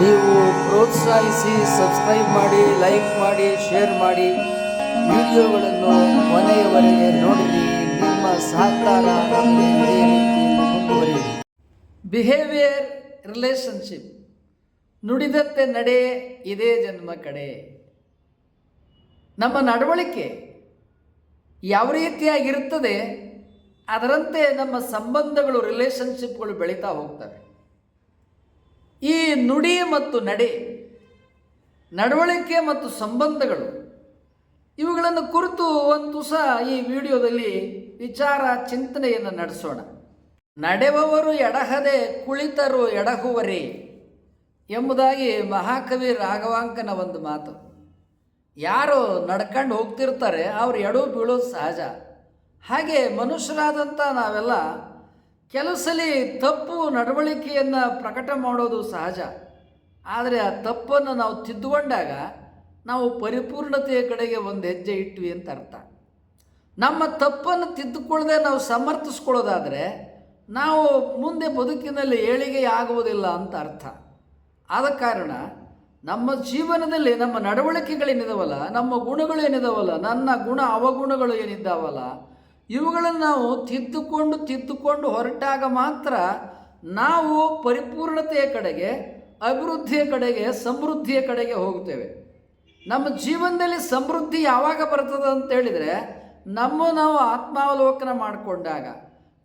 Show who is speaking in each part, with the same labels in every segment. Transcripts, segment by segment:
Speaker 1: ನೀವು ಪ್ರೋತ್ಸಾಹಿಸಿ ಸಬ್ಸ್ಕ್ರೈಬ್ ಮಾಡಿ ಲೈಕ್ ಮಾಡಿ ಶೇರ್ ಮಾಡಿ. ವಿಡಿಯೋಗಳನ್ನು ಮನೆಯವರೆಗೆ ನೋಡಿರಿ. ನಿಮ್ಮ ಸಹಕಾರ ಮುಂದುವರಿಯಲಿ. ಬಿಹೇವಿಯರ್ ರಿಲೇಶನ್ಶಿಪ್ ನುಡಿದಂತೆ ನಡೆ ಇದೇ ಜನ್ಮ ಕಡೆ. ನಮ್ಮ ನಡವಳಿಕೆ ಯಾವ ರೀತಿಯಾಗಿರುತ್ತದೆ? ಅದರಂತೆ ನಮ್ಮ ಸಂಬಂಧಗಳು ರಿಲೇಶನ್ಶಿಪ್ಗಳು ಬೆಳೀತಾ ಹೋಗ್ತವೆ. ಈ ನುಡಿ ಮತ್ತು ನಡೆ, ನಡವಳಿಕೆ ಮತ್ತು ಸಂಬಂಧಗಳು, ಇವುಗಳನ್ನು ಕುರಿತು ಒಂದು ಸಹ ಈ ವಿಡಿಯೋದಲ್ಲಿ ವಿಚಾರ, ಚಿಂತನೆಯನ್ನು ನಡೆಸೋಣ. ನಡೆವವರು ಎಡಹದೆ, ಕುಳಿತರು ಎಡಹುವರಿ ಎಂಬುದಾಗಿ ಮಹಾಕವಿ ರಾಘವಾಂಕನ ಒಂದು ಮಾತು. ಯಾರು ನಡ್ಕೊಂಡು ಹೋಗ್ತಿರ್ತಾರೆ, ಅವ್ರು ಎಡೋ ಬೀಳೋದು ಸಹಜ. ಹಾಗೆ ಮನುಷ್ಯರಾದಂಥ ನಾವೆಲ್ಲ ಕೆಲವು ಸಲ ತಪ್ಪು ನಡವಳಿಕೆಯನ್ನು ಪ್ರಕಟ ಮಾಡೋದು ಸಹಜ. ಆದರೆ ಆ ತಪ್ಪನ್ನು ನಾವು ತಿದ್ದುಕೊಂಡಾಗ ನಾವು ಪರಿಪೂರ್ಣತೆಯ ಕಡೆಗೆ ಒಂದು ಹೆಜ್ಜೆ ಇಟ್ವಿ ಅಂತ ಅರ್ಥ. ನಮ್ಮ ತಪ್ಪನ್ನು ತಿದ್ದುಕೊಳ್ಳದೆ ನಾವು ಸಮರ್ಥಿಸ್ಕೊಳ್ಳೋದಾದರೆ ನಾವು ಮುಂದೆ ಬದುಕಿನಲ್ಲಿ ಏಳಿಗೆ ಆಗುವುದಿಲ್ಲ ಅಂತ ಅರ್ಥ. ಆದ ಕಾರಣ ನಮ್ಮ ಜೀವನದಲ್ಲಿ ನಮ್ಮ ನಡವಳಿಕೆಗಳೇನಿದಾವಲ್ಲ, ನಮ್ಮ ಗುಣಗಳೇನಿದಾವಲ್ಲ, ನನ್ನ ಗುಣ ಅವಗುಣಗಳು ಏನಿದ್ದಾವಲ್ಲ ಇವುಗಳನ್ನು ನಾವು ತಿದ್ದುಕೊಂಡು ತಿದ್ದುಕೊಂಡು ಹೊರಟಾಗ ಮಾತ್ರ ನಾವು ಪರಿಪೂರ್ಣತೆಯ ಕಡೆಗೆ, ಅಭಿವೃದ್ಧಿಯ ಕಡೆಗೆ, ಸಮೃದ್ಧಿಯ ಕಡೆಗೆ ಹೋಗುತ್ತೇವೆ. ನಮ್ಮ ಜೀವನದಲ್ಲಿ ಸಮೃದ್ಧಿ ಯಾವಾಗ ಬರ್ತದೆ ಅಂತ ಹೇಳಿದರೆ, ನಮ್ಮ ನಾವು ಆತ್ಮಾವಲೋಕನ ಮಾಡಿಕೊಂಡಾಗ.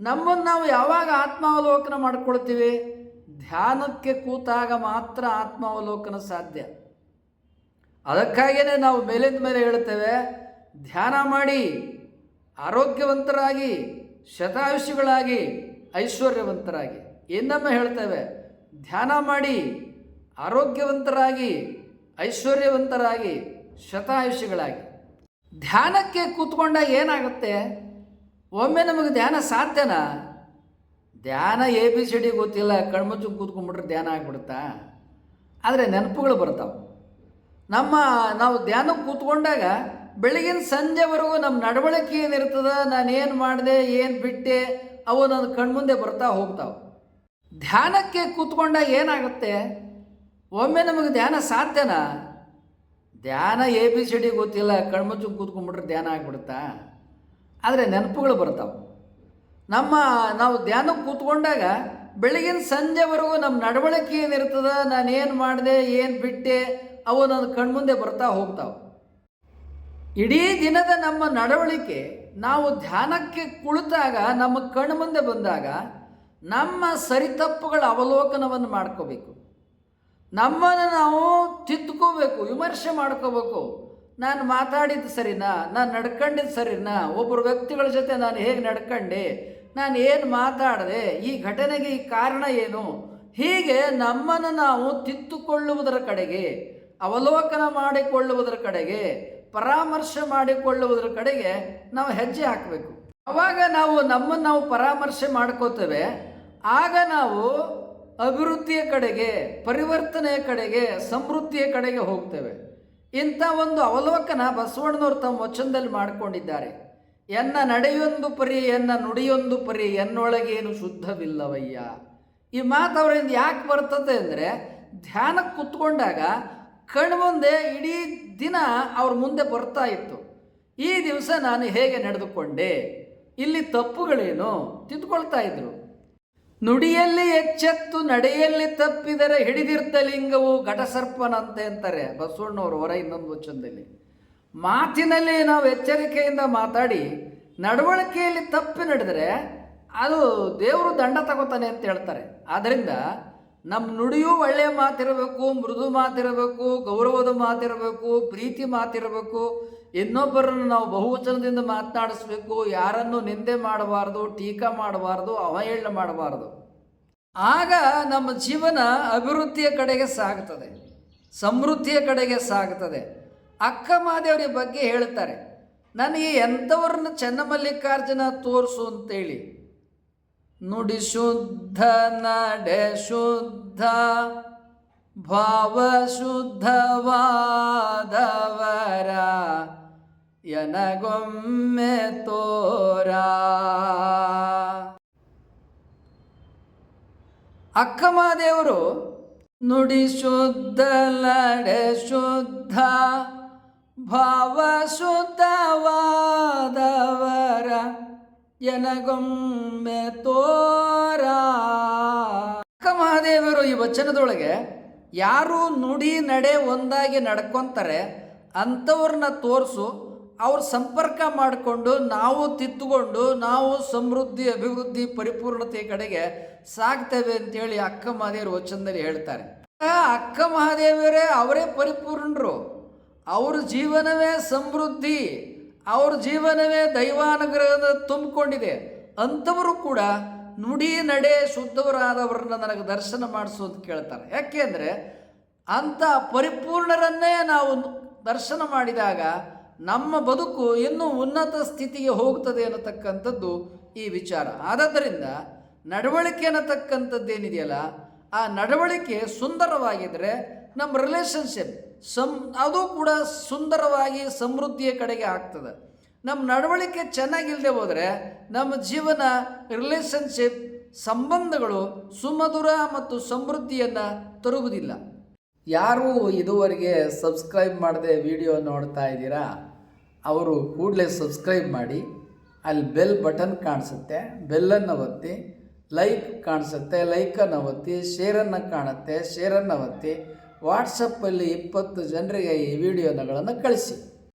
Speaker 1: ನಮ್ಮನ್ನು ನಾವು ಯಾವಾಗ ಆತ್ಮಾವಲೋಕನ ಮಾಡ್ಕೊಳ್ತೀವಿ? ಧ್ಯಾನಕ್ಕೆ ಕೂತಾಗ ಮಾತ್ರ ಆತ್ಮಾವಲೋಕನ ಸಾಧ್ಯ. ಅದಕ್ಕಾಗಿಯೇ ನಾವು ಮೇಲಿಂದ ಮೇಲೆ ಹೇಳ್ತೇವೆ, ಧ್ಯಾನ ಮಾಡಿ ಆರೋಗ್ಯವಂತರಾಗಿ, ಶತಾಯುಷಿಗಳಾಗಿ, ಐಶ್ವರ್ಯವಂತರಾಗಿ. ಏನಮ್ಮ ಹೇಳ್ತೇವೆ? ಧ್ಯಾನ ಮಾಡಿ, ಆರೋಗ್ಯವಂತರಾಗಿ, ಐಶ್ವರ್ಯವಂತರಾಗಿ, ಶತಾಯುಷಿಗಳಾಗಿ. ಧ್ಯಾನಕ್ಕೆ ಕೂತ್ಕೊಂಡಾಗ ಏನಾಗುತ್ತೆ? ಒಮ್ಮೆ ನಮಗೆ ಧ್ಯಾನ ಸಾಧ್ಯನಾ? ಧ್ಯಾನ ಎ, ಬಿ, ಸಿ, ಡಿ ಗೊತ್ತಿಲ್ಲ, ಕಣ್ಮುಚ್ಚು ಕೂತ್ಕೊಂಡ್ಬಿಟ್ರೆ ಧ್ಯಾನ ಆಗ್ಬಿಡುತ್ತಾ? ಆದರೆ ನೆನಪುಗಳು ಬರ್ತಾವೆ. ನಮ್ಮ, ನಾವು ಧ್ಯಾನಕ್ಕೆ ಕೂತ್ಕೊಂಡಾಗ ಬೆಳಗಿನ ಸಂಜೆವರೆಗೂ ನಮ್ಮ ನಡವಳಿಕೆ ಏನಿರ್ತದೆ ನಾನು ಏನು ಮಾಡಿದೆ, ಏನು ಬಿಟ್ಟೆ, ಅವು ನನ್ನ ಕಣ್ಮುಂದೆ ಬರ್ತಾ ಹೋಗ್ತಾವೆ. ಧ್ಯಾನಕ್ಕೆ ಕೂತ್ಕೊಂಡಾಗ ಏನಾಗುತ್ತೆ? ಒಮ್ಮೆ ನಮಗೆ ಧ್ಯಾನ ಸಾಧ್ಯನಾ? ಧ್ಯಾನ ಎ, ಬಿ, ಸಿ, ಡಿ ಗೊತ್ತಿಲ್ಲ ಕಣ್ಮುಚ್ಚು ಕೂತ್ಕೊಂಡ್ಬಿಟ್ರೆ ಧ್ಯಾನ ಆಗ್ಬಿಡುತ್ತಾ? ಆದರೆ ನೆನಪುಗಳು ಬರ್ತಾವೆ. ನಮ್ಮ, ನಾವು ಧ್ಯಾನಕ್ಕೆ ಕೂತ್ಕೊಂಡಾಗ ಬೆಳಗಿನ ಸಂಜೆವರೆಗೂ ನಮ್ಮ ನಡವಳಿಕೆ ಏನಿರ್ತದೆ ನಾನು ಏನು ಮಾಡಿದೆ, ಏನು ಬಿಟ್ಟೆ, ಅವು ನನ್ನ ಕಣ್ಮುಂದೆ ಬರ್ತಾ ಹೋಗ್ತಾವೆ. ಇಡೀ ದಿನದ ನಮ್ಮ ನಡವಳಿಕೆ, ನಾವು ಧ್ಯಾನಕ್ಕೆ ಕುಳಿತಾಗ, ನಮ್ಮ ಕಣ್ಮುಂದೆ ಬಂದಾಗ ನಮ್ಮ ಸರಿತಪ್ಪುಗಳ ಅವಲೋಕನವನ್ನು ಮಾಡ್ಕೋಬೇಕು. ನಮ್ಮನ್ನು ನಾವು ತಿದ್ದುಕೋಬೇಕು ವಿಮರ್ಶೆ ಮಾಡ್ಕೋಬೇಕು. ನಾನು ಮಾತಾಡಿದ್ದು ಸರಿನಾ, ನಾನು ನಡ್ಕೊಂಡಿದ್ದು ಸರಿನಾ, ಒಬ್ಬರು ವ್ಯಕ್ತಿಗಳ ಜೊತೆ ನಾನು ಹೇಗೆ ನಡ್ಕೊಂಡೆ, ನಾನು ಏನು ಮಾತಾಡಿದೆ, ಈ ಘಟನೆಗೆ ಈ ಕಾರಣ ಏನು? ಹೀಗೆ ನಮ್ಮನ್ನು ನಾವು ತಿದ್ದುಕೊಳ್ಳುವುದರ ಕಡೆಗೆ, ಅವಲೋಕನ ಮಾಡಿಕೊಳ್ಳುವುದರ ಕಡೆಗೆ ಪರಾಮರ್ಶೆ ಮಾಡಿಕೊಳ್ಳುವುದರ ಕಡೆಗೆ ನಾವು ಹೆಜ್ಜೆ ಹಾಕಬೇಕು. ಅವಾಗ ನಾವು ನಮ್ಮನ್ನು ನಾವು ಪರಾಮರ್ಶೆ ಮಾಡ್ಕೋತೇವೆ. ಆಗ ನಾವು ಅಭಿವೃದ್ಧಿಯ ಕಡೆಗೆ, ಪರಿವರ್ತನೆಯ ಕಡೆಗೆ, ಸಮೃದ್ಧಿಯ ಕಡೆಗೆ ಹೋಗ್ತೇವೆ. ಇಂಥ ಒಂದು ಅವಲೋಕನ ಬಸವಣ್ಣನವರು ತಮ್ಮ ವಚನದಲ್ಲಿ ಮಾಡಿಕೊಂಡಿದ್ದಾರೆ. ಎನ್ನ ನಡೆಯೊಂದು ಪರಿ, ಎನ್ನ ನುಡಿಯೊಂದು ಪರಿ, ಎನ್ನೊಳಗೇನು ಶುದ್ಧವಿಲ್ಲವಯ್ಯ. ಈ ಮಾತು ಅವರಿಂದ ಯಾಕೆ ಬರ್ತದೆ ಅಂದರೆ, ಧ್ಯಾನಕ್ಕೆ ಕುತ್ಕೊಂಡಾಗ ಕಣ್ಮುಂದೆ ಇಡೀ ದಿನ ಅವ್ರ ಮುಂದೆ ಬರ್ತಾ ಇತ್ತು. ಈ ದಿವಸ ನಾನು ಹೇಗೆ ನಡೆದುಕೊಂಡೆ? ಇಲ್ಲಿ ತಪ್ಪುಗಳೇನು? ತಿದ್ದುಕೊಳ್ತಾ ಇದ್ರು. ನುಡಿಯಲ್ಲಿ ಎಚ್ಚೆತ್ತು ನಡೆಯಲ್ಲಿ ತಪ್ಪಿದರೆ ಹಿಡಿದಿರ್ತ ಲಿಂಗವು ಘಟಸರ್ಪನಂತೆ ಅಂತಾರೆ ಬಸವಣ್ಣವರು ಹೊರ ಇನ್ನೊಂದು ವಚನದಲ್ಲಿ. ಮಾತಿನಲ್ಲಿ ನಾವು ಎಚ್ಚರಿಕೆಯಿಂದ ಮಾತಾಡಿ, ನಡವಳಿಕೆಯಲ್ಲಿ ತಪ್ಪಿ ನಡೆದರೆ ಅದು ದೇವರು ದಂಡ ತಗೋತಾನೆ ಅಂತ ಹೇಳ್ತಾರೆ. ಆದ್ದರಿಂದ ನಮ್ಮ ನುಡಿಯೂ ಒಳ್ಳೆಯ ಮಾತಿರಬೇಕು, ಮೃದು ಮಾತಿರಬೇಕು, ಗೌರವದ ಮಾತಿರಬೇಕು, ಪ್ರೀತಿ ಮಾತಿರಬೇಕು. ಇನ್ನೊಬ್ಬರನ್ನು ನಾವು ಬಹುವಚನದಿಂದ ಮಾತನಾಡಿಸ್ಬೇಕು. ಯಾರನ್ನು ನಿಂದೆ ಮಾಡಬಾರ್ದು, ಟೀಕಾ ಮಾಡಬಾರ್ದು, ಅವಹೇಳನ ಮಾಡಬಾರ್ದು. ಆಗ ನಮ್ಮ ಜೀವನ ಅಭಿವೃದ್ಧಿಯ ಕಡೆಗೆ ಸಾಗುತ್ತದೆ, ಸಮೃದ್ಧಿಯ ಕಡೆಗೆ ಸಾಗುತ್ತದೆ. ಅಕ್ಕ ಮಾದೇವರ ಬಗ್ಗೆ ಹೇಳ್ತಾರೆ, ನನಗೆ ಎಂಥವ್ರನ್ನ ಚೆನ್ನಮಲ್ಲಿಕಾರ್ಜುನ ತೋರಿಸು ಅಂತೇಳಿ. ನುಡಿ ಶುದ್ಧ ನಡೆ ಶುದ್ಧ ಭಾವ ಶುದ್ಧವಾದವರ ಎನಗೊಮ್ಮೆ ತೋರ. ಅಕ್ಕಮಹಾದೇವರು ನುಡಿ ಶುದ್ಧ ನಡೆ ಶುದ್ಧ ಭಾವ ಜನಗೊಮ್ಮೆ ತೋರ. ಅಕ್ಕ ಮಹಾದೇವರು ಈ ವಚನದೊಳಗೆ ಯಾರು ನುಡಿ ನಡೆ ಒಂದಾಗಿ ನಡ್ಕೊಂತಾರೆ, ಅಂಥವ್ರನ್ನ ತೋರಿಸು, ಅವ್ರ ಸಂಪರ್ಕ ಮಾಡಿಕೊಂಡು ನಾವು ತಿದ್ದುಕೊಂಡು ನಾವು ಸಮೃದ್ಧಿ, ಅಭಿವೃದ್ಧಿ ಪರಿಪೂರ್ಣತೆ ಕಡೆಗೆ ಸಾಗ್ತೇವೆ ಅಂತೇಳಿ ಅಕ್ಕ ಮಹಾದೇವರು ವಚನದಲ್ಲಿ ಹೇಳ್ತಾರೆ. ಅಕ್ಕ ಮಹಾದೇವರೇ, ಅವರೇ ಪರಿಪೂರ್ಣರು. ಅವ್ರ ಜೀವನವೇ ಸಮೃದ್ಧಿ. ಅವ್ರ ಜೀವನವೇ ದೈವಾನುಗ್ರಹದ ತುಂಬಿಕೊಂಡಿದೆ. ಅಂಥವರು ಕೂಡ ನುಡಿ ನಡೆ ಶುದ್ಧವರಾದವರನ್ನ ನನಗೆ ದರ್ಶನ ಮಾಡಿಸು ಅಂತ ಕೇಳ್ತಾರೆ. ಯಾಕೆಂದರೆ ಅಂಥ ಪರಿಪೂರ್ಣರನ್ನೇ ನಾವು ದರ್ಶನ ಮಾಡಿದಾಗ ನಮ್ಮ ಬದುಕು ಇನ್ನೂ ಉನ್ನತ ಸ್ಥಿತಿಗೆ ಹೋಗ್ತದೆ ಅನ್ನತಕ್ಕಂಥದ್ದು ಈ ವಿಚಾರ. ಆದ್ದರಿಂದ ನಡವಳಿಕೆ ಅನ್ನತಕ್ಕಂಥದ್ದೇನಿದೆಯಲ್ಲ ಆ ನಡವಳಿಕೆ ಸುಂದರವಾಗಿದ್ದರೆ ನಮ್ಮ ರಿಲೇಷನ್ಶಿಪ್ ಸಂ, ಅದು ಕೂಡ ಸುಂದರವಾಗಿ ಸಮೃದ್ಧಿಯ ಕಡೆಗೆ ಆಗ್ತದೆ. ನಮ್ಮ ನಡವಳಿಕೆ ಚೆನ್ನಾಗಿಲ್ಲದೆ ಹೋದರೆ ನಮ್ಮ ಜೀವನ ರಿಲೇಷನ್ಶಿಪ್ ಸಂಬಂಧಗಳು ಸುಮಧುರ ಮತ್ತು ಸಮೃದ್ಧಿಯನ್ನು ತರುವುದಿಲ್ಲ. ಯಾರು ಇದುವರೆಗೆ ಸಬ್ಸ್ಕ್ರೈಬ್ ಮಾಡದೆ ವಿಡಿಯೋ ನೋಡ್ತಾ ಇದ್ದೀರಾ, ಅವರು ಕೂಡಲೇ ಸಬ್ಸ್ಕ್ರೈಬ್ ಮಾಡಿ. ಅಲ್ಲಿ ಬೆಲ್ ಬಟನ್ ಕಾಣಿಸುತ್ತೆ ಬೆಲ್ಲನ್ನು ಒತ್ತಿ ಲೈಕ್ ಕಾಣಿಸುತ್ತೆ ಲೈಕನ್ನು ಒತ್ತಿ ಶೇರನ್ನು ಕಾಣುತ್ತೆ ಶೇರನ್ನು ಒತ್ತಿ. ವಾಟ್ಸಪ್ಪಲ್ಲಿ ಇಪ್ಪತ್ತು ಜನರಿಗೆ ಈ ವಿಡಿಯೋನಗಳನ್ನು ಕಳಿಸಿ.